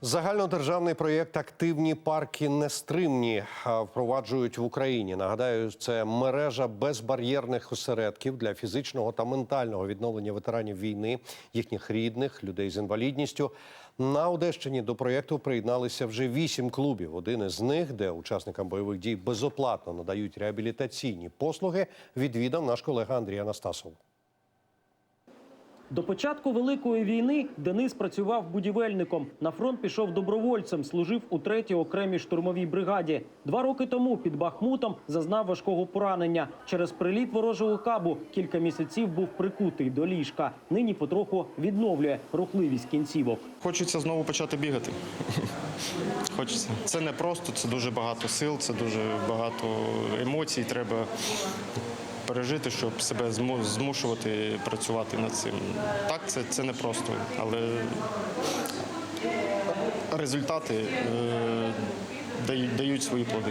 Загальнодержавний проєкт Активні парки нестримні впроваджують в Україні. Нагадаю, це мережа безбар'єрних осередків для фізичного та ментального відновлення ветеранів війни, їхніх рідних, людей з інвалідністю. На Одещині до проєкту приєдналися вже вісім клубів. Один із них, де учасникам бойових дій безоплатно надають реабілітаційні послуги, відвідав наш колега Андрій Анастасов. До початку великої війни Денис працював будівельником. На фронт пішов добровольцем, служив у третій окремій штурмовій бригаді. Два роки тому під Бахмутом зазнав важкого поранення. Через приліт ворожого кабу кілька місяців був прикутий до ліжка. Нині потроху відновлює рухливість кінцівок. Хочеться знову почати бігати. Хочеться. Це не просто, це дуже багато сил, це дуже багато емоцій. Треба пережити, щоб себе зму- змушувати працювати над цим. Так, це, це не просто, але результати е, дають, дають свої плоди.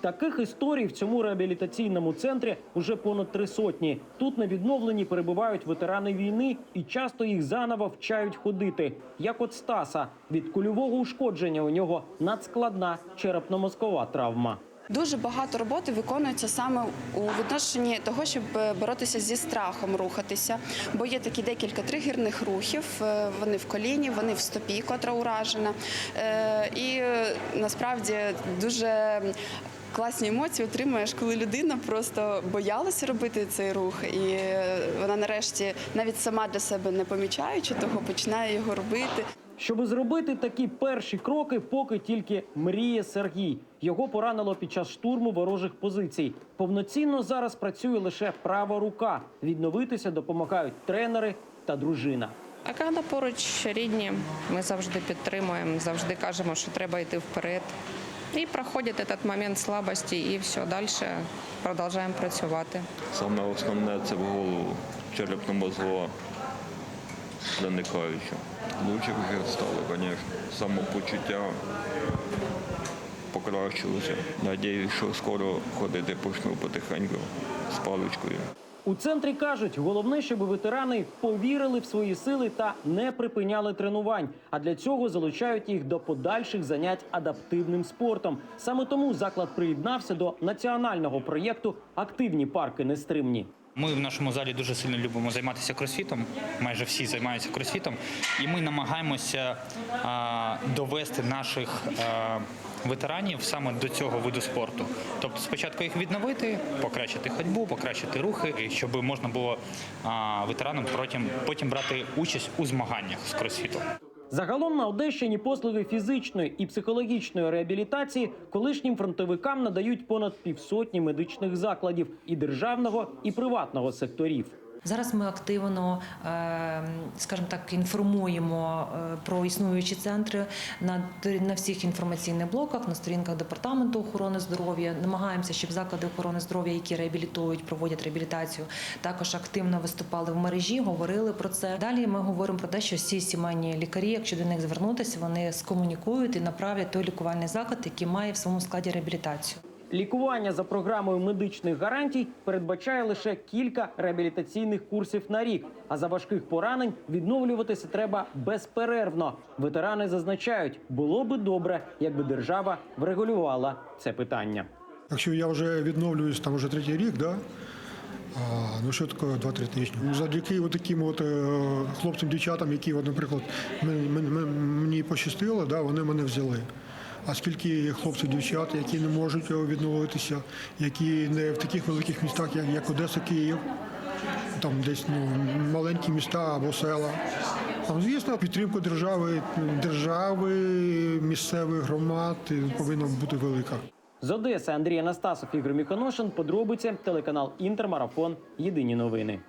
Таких історій в цьому реабілітаційному центрі уже понад три сотні. Тут на відновленні перебувають ветерани війни і часто їх заново вчають ходити. Як от Стаса від кульового ушкодження у нього надскладна черепно-мозкова травма. Дуже багато роботи виконується саме у відношенні того, щоб е, боротися зі страхом рухатися. Бо є такі декілька тригерних рухів. е, Вони в коліні, вони в стопі, котра уражена. Е, І насправді дуже. Класні емоції отримуєш, коли людина просто боялася робити цей рух, і вона нарешті, навіть сама для себе не помічаючи того, починає його робити. Щоби зробити такі перші кроки, поки тільки мріє Сергій. Його поранило під час штурму ворожих позицій. Повноцінно зараз працює лише права рука. Відновитися допомагають тренери та дружина. А коли поруч рідні, ми завжди підтримуємо, завжди кажемо, що треба йти вперед. І проходить цей момент слабості, і все, далі продовжуємо працювати. Саме основне це в голову черепно-мозгова заникаюча. Лучше вже стало, звісно. Самопочуття покращилося. Надіюсь, що скоро ходити почну потихеньку з паличкою. У центрі кажуть, головне, щоб ветерани повірили в свої сили та не припиняли тренувань. А для цього залучають їх до подальших занять адаптивним спортом. Саме тому заклад приєднався до національного проєкту Активні парки нестримні. Ми в нашому залі дуже сильно любимо займатися кросфітом. Майже всі займаються кросфітом, і ми намагаємося а, довести наших а, ветеранів саме до цього виду спорту. Тобто, спочатку їх відновити, покращити ходьбу, покращити рухи, щоб можна було а, ветеранам потім, потім брати участь у змаганнях з кросфітом. Загалом на Одещині послуги фізичної і психологічної реабілітації колишнім фронтовикам надають понад півсотні медичних закладів і державного, і приватного секторів. Зараз ми активно, е, скажімо так, інформуємо е, про існуючі центри на, на всіх інформаційних блоках, на сторінках департаменту охорони здоров'я. Намагаємося, щоб заклади охорони здоров'я, які реабілітують, проводять реабілітацію, також активно виступали в мережі, говорили про це. Далі ми говоримо про те, що всі сімейні лікарі, якщо до них звернутися, вони скомунікують і направлять той лікувальний заклад, який має в своєму складі реабілітацію. Лікування за програмою медичних гарантій передбачає лише кілька реабілітаційних курсів на рік. А за важких поранень відновлюватися треба безперервно. Ветерани зазначають, було би добре, якби держава врегулювала це питання. Якщо я вже відновлююсь там вже третій рік, да? а, ну що таке 2-3 тижні? Ну, Завдяки от таким от е, хлопцям, дівчатам, які, от, наприклад, мен- мен- мен- мені пощастило, да, вони мене взяли. А скільки хлопців, дівчат, які не можуть е, відновитися, які не в таких великих містах, як, Одеса, Київ, там десь ну, маленькі міста або села. Там, звісно, підтримка держави, держави, місцевих громад повинна бути велика. З Одеси Андрій Анастасов, Ігор Міхоношин. Подробиці телеканал Інтермарафон. Єдині новини.